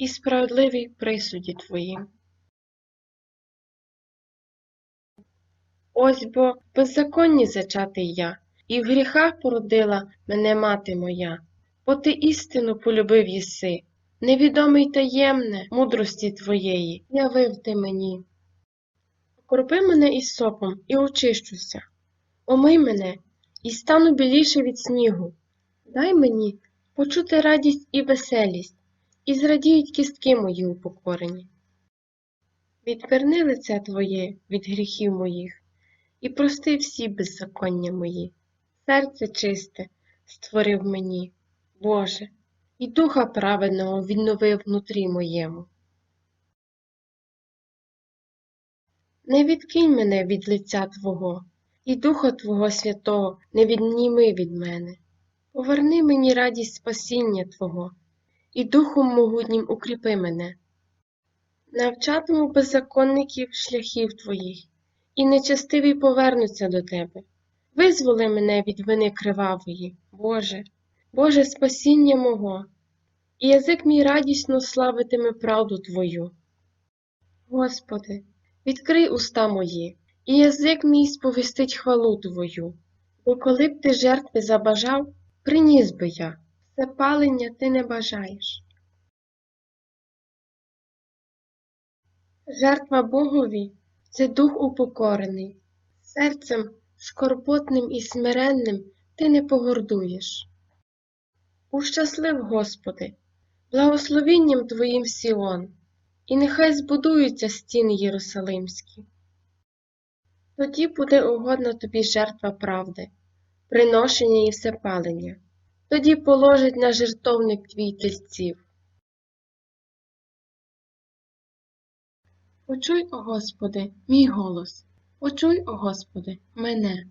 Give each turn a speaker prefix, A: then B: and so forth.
A: і справедливий в присуді Твоїм. Ось бо беззаконні зачатий я, і в гріхах породила мене мати моя, бо ти істину полюбив єси, невідоме й таємне мудрості твоєї явив ти мені. Окропи мене із сопом і очищуся, омий мене і стану біліше від снігу. Дай мені почути радість і веселість, і зрадіють кістки мої упокорені. Відверни лице Твоє від гріхів моїх, і прости всі беззаконня мої. Серце чисте створив мені, Боже, і духа праведного відновив внутрі моєму. Не відкинь мене від лиця Твого, і Духа Твого Святого не відніми від мене. Поверни мені радість спасіння Твого, і Духом могутнім укріпи мене. Навчатиму беззаконників шляхів Твоїх, і нечестиві повернуться до Тебе. Визволи мене від вини кривавої, Боже, Боже спасіння мого, і язик мій радісно славитиме правду Твою. Господи, відкрий уста мої, і язик мій сповістить хвалу Твою, бо коли б ти жертви забажав, приніс би я, все палення ти не бажаєш. Жертва Богові це дух упокорений, серцем скорботним і смиренним ти не погордуєш. Ущаслив, Господи, благословінням Твоїм Сіон, і нехай збудуються стіни Єрусалимські. Тоді буде угодна тобі жертва правди, приношення і всепалення, тоді положить на жертовник твій тельців. Почуй, о Господи, мій голос, почуй, о Господи, мене.